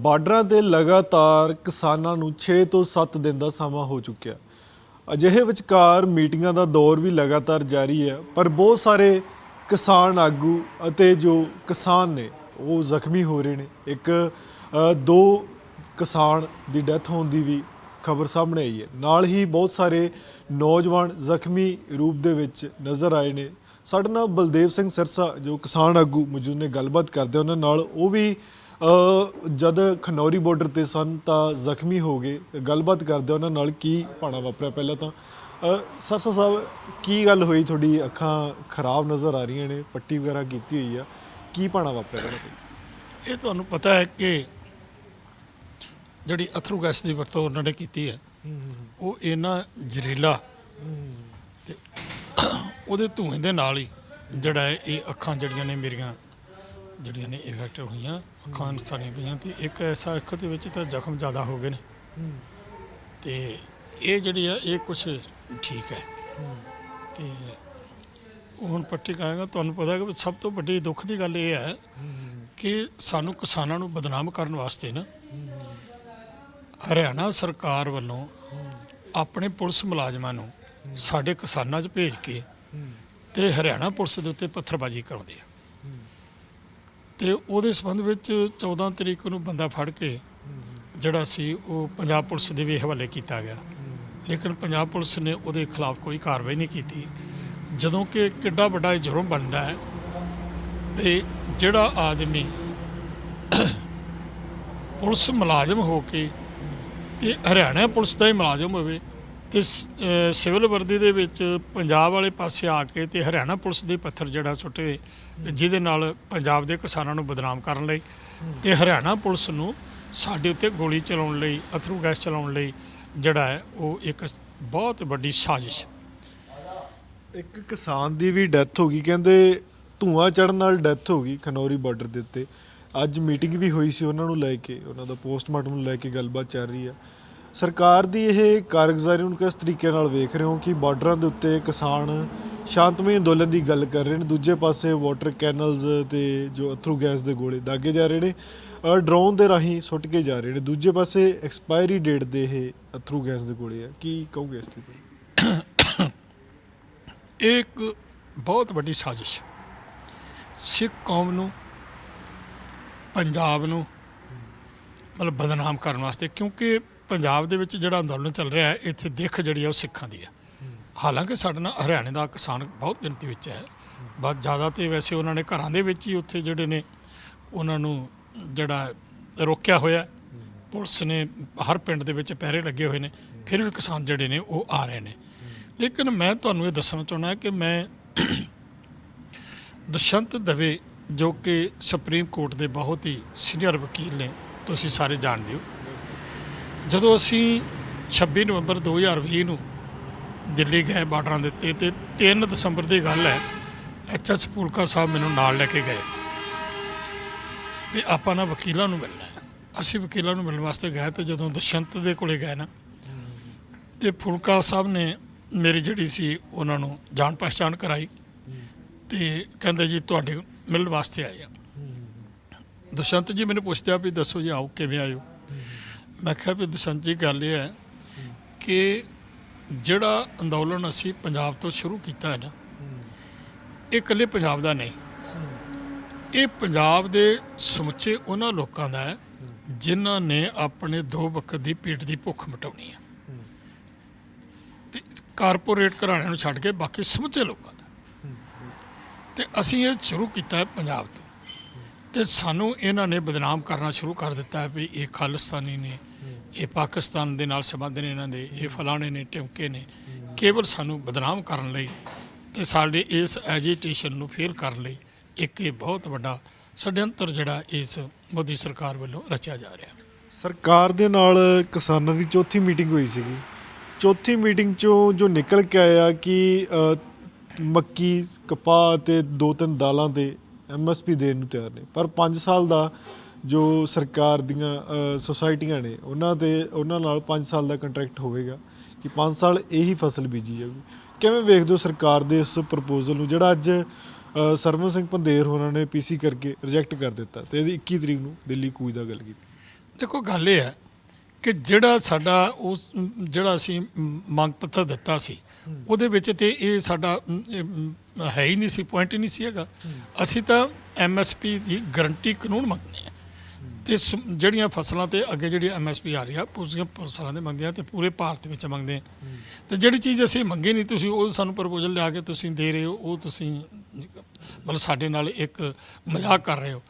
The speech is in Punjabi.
ਬਾਰਡਰਾਂ ਤੇ ਲਗਾਤਾਰ ਕਿਸਾਨਾਂ ਨੂੰ 6 ਤੋਂ 7 ਦਿਨ ਦਾ ਸਮਾਂ ਹੋ ਚੁੱਕਿਆ। ਅਜਿਹੇ ਵਿਚਕਾਰ ਮੀਟਿੰਗਾਂ ਦਾ ਦੌਰ ਵੀ ਲਗਾਤਾਰ ਜਾਰੀ ਹੈ ਪਰ ਬਹੁਤ ਸਾਰੇ ਕਿਸਾਨ ਆਗੂ ਅਤੇ ਜੋ ਕਿਸਾਨ ਨੇ ਉਹ ਜ਼ਖਮੀ ਹੋ ਰਹੇ ਨੇ। ਇੱਕ ਅ, ਦੋ ਕਿਸਾਨ ਦੀ ਡੈਥ ਹੋਣ ਦੀ ਵੀ ਖਬਰ ਸਾਹਮਣੇ ਆਈ ਹੈ। ਨਾਲ ਹੀ ਬਹੁਤ ਸਾਰੇ ਨੌਜਵਾਨ ਜ਼ਖਮੀ ਰੂਪ ਦੇ ਵਿੱਚ ਨਜ਼ਰ ਆਏ ਨੇ। ਸਾਡੇ ਨਾਲ ਬਲਦੇਵ ਸਿੰਘ ਸਰਸਾ ਜੋ ਕਿਸਾਨ ਆਗੂ ਮੌਜੂਦ ਨੇ ਗੱਲਬਾਤ ਕਰਦੇ ਉਹਨਾਂ ਨਾਲ ਉਹ ਵੀ ਜਦ ਖਨੌਰੀ ਬਾਰਡਰ ਤੇ ਸਨ ਤਾਂ ਜ਼ਖਮੀ ਹੋ ਗਏ। ਗੱਲਬਾਤ ਕਰਦੇ ਉਹਨਾਂ ਨਾਲ ਕੀ ਪਾਣਾ ਵਾਪਰਿਆ ਪਹਿਲਾਂ ਤਾਂ। ਸਰਸਾ ਸਾਹਿਬ ਕੀ ਗੱਲ ਹੋਈ? ਤੁਹਾਡੀ ਅੱਖਾਂ ਖਰਾਬ ਨਜ਼ਰ ਆ ਰਹੀਆਂ ਨੇ, ਪੱਟੀ ਵਗੈਰਾ ਕੀਤੀ ਹੋਈ ਆ। ਕੀ ਪਾਣਾ ਵਾਪਰਿਆ ਤੁਹਾਡੇ ਇਹ ਤੁਹਾਨੂੰ ਪਤਾ ਹੈ ਕਿ ਜਿਹੜੀ ਅਥਰੂ ਗੈਸ ਦੀ ਵਰਤੋਂ ਉਹਨਾਂ ਨੇ ਕੀਤੀ ਹੈ, ਉਹ ਇਹਨਾਂ ਜ਼ਹਿਰੀਲਾ ਤੇ ਉਹਦੇ ਧੂਏ ਦੇ ਨਾਲ ਹੀ ਜਿਹੜਾ ਹੈ ਇਹ ਅੱਖਾਂ ਜਿਹੜੀਆਂ ਨੇ ਮੇਰੀਆਂ, ਜਿਹੜੀਆਂ ਨੇ ਇਫੈਕਟ ਹੋਈਆਂ। ਅੱਖਾਂ ਸਾਡੀਆਂ ਗਈਆਂ ਤੇ ਇੱਕ ਐਸਾ ਅੱਖ ਦੇ ਵਿੱਚ ਤਾਂ ਜ਼ਖਮ ਜ਼ਿਆਦਾ ਹੋ ਗਏ ਨੇ। ਤੇ ਇਹ ਜਿਹੜੀ ਆ ਇਹ ਕੁਝ ਠੀਕ ਹੈ। ਤੇ ਉਹ ਹੁਣ ਪੱਟੀ ਕਾਏਗਾ ਤੁਹਾਨੂੰ ਪਤਾ ਹੈ ਕਿ ਸਭ ਤੋਂ ਵੱਡੀ ਦੁੱਖ ਦੀ ਗੱਲ ਇਹ ਹੈ ਕਿ ਸਾਨੂੰ ਕਿਸਾਨਾਂ ਨੂੰ ਬਦਨਾਮ ਕਰਨ ਵਾਸਤੇ ਨਾ ਹਰਿਆਣਾ ਸਰਕਾਰ ਵੱਲੋਂ ਆਪਣੇ ਪੁਲਿਸ ਮੁਲਾਜ਼ਮਾਂ ਨੂੰ ਸਾਡੇ ਕਿਸਾਨਾਂ 'ਚ ਭੇਜ ਕੇ ਤੇ ਹਰਿਆਣਾ ਪੁਲਿਸ ਦੇ ਉੱਤੇ ਪੱਥਰਬਾਜ਼ੀ ਕਰਾਉਂਦੇ ਆ। ਤੇ ਉਹਦੇ ਸੰਬੰਧ ਵਿੱਚ 14 ਤਰੀਕ ਨੂੰ ਬੰਦਾ ਫੜ ਕੇ ਜਿਹੜਾ ਸੀ ਉਹ ਪੰਜਾਬ ਪੁਲਿਸ ਦੇ ਵੀ ਹਵਾਲੇ ਕੀਤਾ ਗਿਆ। ਲੇਕਿਨ ਪੰਜਾਬ ਪੁਲਿਸ ਨੇ ਉਹਦੇ ਖਿਲਾਫ ਕੋਈ ਕਾਰਵਾਈ ਨਹੀਂ ਕੀਤੀ। ਜਦੋਂ ਕਿ ਕਿੱਡਾ ਵੱਡਾ ਇਹ ਜੁਰਮ ਬਣਦਾ ਹੈ ਤੇ ਜਿਹੜਾ ਆਦਮੀ ਪੁਲਿਸ ਮੁਲਾਜ਼ਮ ਹੋ ਕੇ ਤੇ ਹਰਿਆਣਾ ਪੁਲਿਸ ਦਾ ਹੀ ਮੁਲਾਜ਼ਮ ਹੋਵੇ ਤੇ ਸਿਵਲ ਵਰਦੀ ਦੇ ਵਿੱਚ ਪੰਜਾਬ ਵਾਲੇ ਪਾਸੇ ਆ ਕੇ ਤੇ ਹਰਿਆਣਾ ਪੁਲਿਸ ਦੇ ਪੱਥਰ ਜਿਹੜਾ ਸੁੱਟੇ ਜਿਹਦੇ ਨਾਲ ਪੰਜਾਬ ਦੇ ਕਿਸਾਨਾਂ ਨੂੰ ਬਦਨਾਮ ਕਰਨ ਲਈ ਤੇ ਹਰਿਆਣਾ ਪੁਲਿਸ ਨੂੰ ਸਾਡੇ ਉੱਤੇ ਗੋਲੀ ਚਲਾਉਣ ਲਈ, ਅਥਰੂ ਗੈਸ ਚਲਾਉਣ ਲਈ ਜਿਹੜਾ ਹੈ, ਉਹ ਇੱਕ ਬਹੁਤ ਵੱਡੀ ਸਾਜ਼ਿਸ਼। ਇੱਕ ਕਿਸਾਨ ਦੀ ਵੀ ਡੈਥ ਹੋ ਗਈ, ਕਹਿੰਦੇ ਧੂਆਂ ਚੜਨ ਨਾਲ ਡੈਥ ਹੋ ਗਈ ਖਨੌਰੀ ਬਾਰਡਰ ਦੇ ਉੱਤੇ। ਅੱਜ ਮੀਟਿੰਗ ਵੀ ਹੋਈ ਸੀ ਉਹਨਾਂ ਨੂੰ ਲੈ ਕੇ, ਉਹਨਾਂ ਦਾ ਪੋਸਟਮਾਰਟਮ ਨੂੰ ਲੈ ਕੇ ਗੱਲਬਾਤ ਚੱਲ ਰਹੀ ਹੈ। ਸਰਕਾਰ ਦੀ ਇਹ ਕਾਰਗੁਜ਼ਾਰੀ ਨੂੰ ਕਿਸ ਤਰੀਕੇ ਨਾਲ ਵੇਖ ਰਹੇ ਹੋ ਕਿ ਬਾਰਡਰਾਂ ਦੇ ਉੱਤੇ ਕਿਸਾਨ ਸ਼ਾਂਤਮਈ ਅੰਦੋਲਨ ਦੀ ਗੱਲ ਕਰ ਰਹੇ ਨੇ? ਦੂਜੇ ਪਾਸੇ ਵਾਟਰ ਕੈਨਲਸ ਤੇ ਜੋ ਅਥਰੂ ਗੈਸ ਦੇ ਗੋਲੇ ਦਾਗੇ ਜਾ ਰਹੇ ਨੇ ਡਰੋਨ ਦੇ ਰਾਹੀਂ ਸੁੱਟ ਕੇ ਜਾ ਰਹੇ ਨੇ। ਦੂਜੇ ਪਾਸੇ ਐਕਸਪਾਇਰੀ ਡੇਟ ਦੇ ਇਹ ਅਥਰੂ ਗੈਸ ਦੇ ਗੋਲੇ ਆ। ਕੀ ਕਹੋਗੇ ਇਸ ਤੇ? ਇਹ ਇੱਕ ਬਹੁਤ ਵੱਡੀ ਸਾਜ਼ਿਸ਼ ਸਿੱਖ ਕੌਮ ਨੂੰ, ਪੰਜਾਬ ਨੂੰ ਮਤਲਬ ਬਦਨਾਮ ਕਰਨ ਵਾਸਤੇ, ਕਿਉਂਕਿ ਪੰਜਾਬ ਦੇ ਵਿੱਚ ਜਿਹੜਾ ਅੰਦੋਲਨ ਚੱਲ ਰਿਹਾ ਹੈ, ਇੱਥੇ ਦਿੱਖ ਜਿਹੜੀ ਹੈ ਉਹ ਸਿੱਖਾਂ ਦੀ ਹੈ। ਹਾਲਾਂਕਿ ਸਾਡੇ ਨਾਲ ਹਰਿਆਣੇ ਦਾ ਕਿਸਾਨ ਬਹੁਤ ਗਿਣਤੀ ਵਿੱਚ ਹੈ। ਬਸ ਜ਼ਿਆਦਾ ਤੇ ਵੈਸੇ ਉਹਨਾਂ ਨੇ ਘਰਾਂ ਦੇ ਵਿੱਚ ਹੀ ਉੱਥੇ ਜਿਹੜੇ ਨੇ, ਉਹਨਾਂ ਨੂੰ ਜਿਹੜਾ ਰੋਕਿਆ ਹੋਇਆ ਪੁਲਿਸ ਨੇ ਹਰ ਪਿੰਡ ਦੇ ਵਿੱਚ ਪਹਿਰੇ ਲੱਗੇ ਹੋਏ ਨੇ, ਫਿਰ ਵੀ ਕਿਸਾਨ ਜਿਹੜੇ ਨੇ ਉਹ ਆ ਰਹੇ ਨੇ। ਲੇਕਿਨ ਮੈਂ ਤੁਹਾਨੂੰ ਇਹ ਦੱਸਣਾ ਚਾਹੁੰਦਾ ਕਿ ਮੈਂ ਦੁਸ਼ਯੰਤ ਦਵੇ ਜੋ ਕਿ ਸੁਪਰੀਮ ਕੋਰਟ ਦੇ ਬਹੁਤ ਹੀ ਸੀਨੀਅਰ ਵਕੀਲ ਨੇ, ਤੁਸੀਂ ਸਾਰੇ ਜਾਣਦੇ ਹੋ। ਜਦੋਂ ਅਸੀਂ 26 ਨਵੰਬਰ 2020 ਨੂੰ ਦਿੱਲੀ ਗਏ ਬਾਰਡਰਾਂ ਦੇ ਉੱਤੇ ਤੇ 3 ਦਸੰਬਰ ਦੀ ਗੱਲ ਹੈ ਐਚਐਸ ਫੂਲਕਾ ਸਾਹਿਬ ਮੈਨੂੰ ਨਾਲ ਲੈ ਕੇ ਗਏ। ਤੇ ਆਪਾਂ ਨਾ ਵਕੀਲਾਂ ਨੂੰ ਮਿਲਣਾ ਅਸੀਂ ਵਕੀਲਾਂ ਨੂੰ ਮਿਲਣ ਵਾਸਤੇ ਗਏ ਤੇ ਜਦੋਂ ਦੁਸ਼ਯੰਤ ਦੇ ਕੋਲੇ ਗਏ ਨਾ, ਤੇ ਫੁਲਕਾ ਸਾਹਿਬ ਨੇ ਮੇਰੀ ਜਿਹੜੀ ਸੀ ਉਹਨਾਂ ਨੂੰ ਜਾਣ ਪਛਾਣ ਕਰਾਈ ਤੇ ਕਹਿੰਦੇ ਜੀ ਤੁਹਾਡੇ ਮਿਲਣ ਵਾਸਤੇ ਆਏ ਆ। ਦੁਸ਼ਯੰਤ ਜੀ ਮੈਨੂੰ ਪੁੱਛਦੇ ਆ ਵੀ ਦੱਸੋ ਜੀ ਆਓ ਕਿਵੇਂ ਆਇਓ ਮੈਂ ਕਿਹਾ ਵੀ ਦੁਸ਼ਯੰਤ ਜੀ ਗੱਲ ਇਹ ਹੈ ਕਿ ਜਿਹੜਾ ਅੰਦੋਲਨ ਅਸੀਂ ਪੰਜਾਬ ਤੋਂ ਸ਼ੁਰੂ ਕੀਤਾ ਹੈ ਨਾ, ਇਹ ਇਕੱਲੇ ਪੰਜਾਬ ਦਾ ਨਹੀਂ। ਇਹ ਪੰਜਾਬ ਦੇ ਸਮੁੱਚੇ ਉਹਨਾਂ ਲੋਕਾਂ ਦਾ ਹੈ ਜਿਨ੍ਹਾਂ ਨੇ ਆਪਣੇ ਦੋ ਵਕਤ ਦੀ ਪੇਟ ਦੀ ਭੁੱਖ ਮਿਟਾਉਣੀ ਹੈ। ਤੇ ਕਾਰਪੋਰੇਟ ਘਰਾਣਿਆਂ ਨੂੰ ਛੱਡ ਕੇ ਬਾਕੀ ਸਮੁੱਚੇ ਲੋਕਾਂ ਦਾ। ਤੇ ਅਸੀਂ ਇਹ ਸ਼ੁਰੂ ਕੀਤਾ ਹੈ ਪੰਜਾਬ ਤੋਂ। ਤੇ ਸਾਨੂੰ ਇਹਨਾਂ ਨੇ ਬਦਨਾਮ ਕਰਨਾ ਸ਼ੁਰੂ ਕਰ ਦਿੱਤਾ ਹੈ ਵੀ ਇਹ ਖਾਲਿਸਤਾਨੀ ਨੇ ਇਹ ਪਾਕਿਸਤਾਨ ਦੇ ਨਾਲ ਸੰਬੰਧ ਨੇ ਇਹਨਾਂ ਦੇ ਇਹ ਫਲਾਣੇ ਨੇ ਟਿਮਕੇ ਨੇ। ਕੇਵਲ ਸਾਨੂੰ ਬਦਨਾਮ ਕਰਨ ਲਈ ਤੇ ਸਾਡੇ ਇਸ ਐਜੀਟੇਸ਼ਨ ਨੂੰ ਫੇਲ ਕਰਨ ਲਈ ਇੱਕ ਇਹ ਬਹੁਤ ਵੱਡਾ ਛੜਯੰਤਰ ਜਿਹੜਾ ਇਸ ਮੋਦੀ ਸਰਕਾਰ ਵੱਲੋਂ ਰਚਿਆ ਜਾ ਰਿਹਾ। ਸਰਕਾਰ ਦੇ ਨਾਲ ਕਿਸਾਨਾਂ ਦੀ ਚੌਥੀ ਮੀਟਿੰਗ ਹੋਈ ਸੀਗੀ। ਚੌਥੀ ਮੀਟਿੰਗ ਚੋਂ ਜੋ ਨਿਕਲ ਕੇ ਆਇਆ ਕਿ ਮੱਕੀ ਕਪਾਹ ਤੇ ਦੋ ਤਿੰਨ ਦਾਲਾਂ ਤੇ ਐਮਐਸਪੀ ਦੇਣ ਨੂੰ ਤਿਆਰ ਨੇ। ਪਰ 5 ਸਾਲ ਦਾ ਜੋ ਸਰਕਾਰ ਦੀਆਂ ਸੁਸਾਇਟੀਆਂ ਨੇ ਉਹਨਾਂ ਤੇ ਉਹਨਾਂ ਨਾਲ 5 ਸਾਲ ਦਾ ਕੰਟਰੈਕਟ ਹੋਵੇਗਾ ਕਿ 5 ਸਾਲ ਇਹੀ ਫਸਲ ਬੀਜੀ ਜਾਊਗੀ। ਕਿਵੇਂ ਵੇਖਦੇ ਹੋ ਸਰਕਾਰ ਦੇ ਇਸ ਪ੍ਰਪੋਜ਼ਲ ਨੂੰ ਜਿਹੜਾ ਅੱਜ ਸਰਵਨ ਸਿੰਘ ਪੰਦੇਰ ਹੋਰਾਂ ਨੇ ਪੀਸੀ ਕਰਕੇ ਰਿਜੈਕਟ ਕਰ ਦਿੱਤਾ ਤੇ ਇਹਦੀ 21 ਤਰੀਕ ਨੂੰ ਦਿੱਲੀ ਕੂਚ ਦਾ ਗੱਲ ਕੀਤੀ? ਦੇਖੋ ਗੱਲ ਇਹ ਹੈ ਕਿ ਜਿਹੜਾ ਸਾਡਾ ਉਸ ਜਿਹੜਾ ਅਸੀਂ ਮੰਗ ਪੱਤਰ ਦਿੱਤਾ ਸੀ ਉਹਦੇ ਵਿੱਚ ਤੇ ਇਹ ਸਾਡਾ ਹੈ ਹੀ ਨਹੀਂ ਸੀ ਪੁਆਇੰਟ ਹੀ ਨਹੀਂ ਸੀ ਹੈਗਾ। ਅਸੀਂ ਤਾਂ ਐਮਐਸਪੀ ਦੀ ਗਰੰਟੀ ਕਾਨੂੰਨ ਮੰਗਦੇ ਆ ਤੇ ਸ- ਜਿਹੜੀਆਂ ਫਸਲਾਂ ਤੇ ਅੱਗੇ ਜਿਹੜੀ ਐਮਐਸਪੀ ਆ ਰਹੀ ਆ ਉਸਦੀਆਂ ਫਸਲਾਂ ਦੇ ਮੰਗਦੇ ਆ ਤੇ ਪੂਰੇ ਭਾਰਤ ਵਿੱਚ ਮੰਗਦੇ ਆ। ਤੇ ਜਿਹੜੀ ਚੀਜ਼ ਅਸੀਂ ਮੰਗੀ ਨਹੀਂ, ਤੁਸੀਂ ਉਹ ਸਾਨੂੰ ਪ੍ਰਪੋਜ਼ਲ ਲਿਆ ਕੇ ਤੁਸੀਂ ਦੇ ਰਹੇ ਹੋ, ਉਹ ਤੁਸੀਂ ਮਤਲਬ ਸਾਡੇ ਨਾਲ ਇੱਕ ਮਜ਼ਾਕ ਕਰ ਰਹੇ ਹੋ।